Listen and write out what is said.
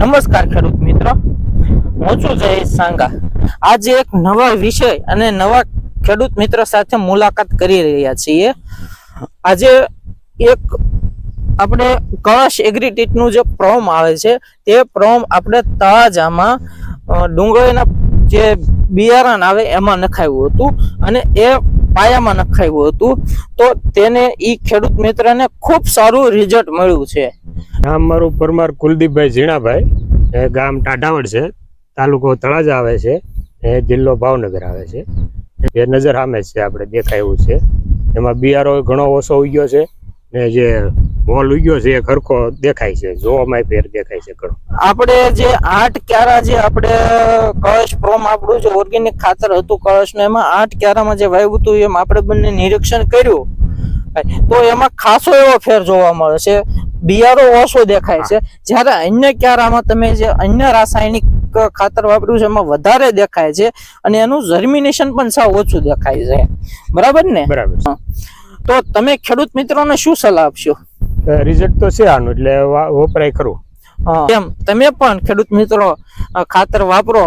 નમસ્કાર ખેડૂત મિત્રો. હું છું જયેશ સાંગા. આજે એક નવા વિષય અને નવા ખેડૂત મિત્ર સાથે મુલાકાત કરી રહ્યા છીએ. આજે એક આપણે કળશ એગ્રીટીટનું જે પ્રોમ આવે છે, તે પ્રોમ આપણે તળાજામાં ડુંગળીના જે બિયારણ આવે એમાં નખાયું હતું. અને એ પાયામાં નખાયું હતું તો તેને ઈ ખેડૂત મિત્રને ખૂબ સારું રિઝલ્ટ મળ્યું છે. નામ મારું પરમાર કુલદીપભાઈ ઝીણાભાઈ. ગામ ટાઢાવડ છે. તાલુકો તળાજા આવે છે. એ જિલ્લો ભાવનગર આવે છે. એ નજર સામે છે આપણે દેખાય એવું છે. એમાં બિયારો ઘણો ઓછો ઉગ્યો છે. ને જે મોલ ઉગ્યો છે એ ખરખો દેખાય છે. જોવામાં ફેર દેખાય છે ઘણો. આપણે જે આઠ ક્યારા જે આપણે કળશ પ્રોમ આપણું જે ઓર્ગેનિક ખાતર હતું કળશનું. એમાં આઠ ક્યારામાં જે વાવ્યું હતું એમ આપણે બંને નિરીક્ષણ કર્યું. તો એમાં ખાસો એવો ફેર જોવા મળે છે. બિયારો ઓછો દેખાય છે. જ્યારે અન્ય ક્યારામાં તમે જે અન્ય રાસાયણિક ખાતર વાપર્યું છે એમાં વધારે દેખાય છે અને એનું જર્મિનેશન પણ સાવ ઓછું દેખાય છે. બરાબર ને? બરાબર તો તમે ખેડૂત મિત્રોને શું સલાહ આપશો? રિઝલ્ટ તો છે આનું એટલે વપરાય ખરું. એમ તમે પણ ખેડૂત મિત્રો ખાતર વાપરો.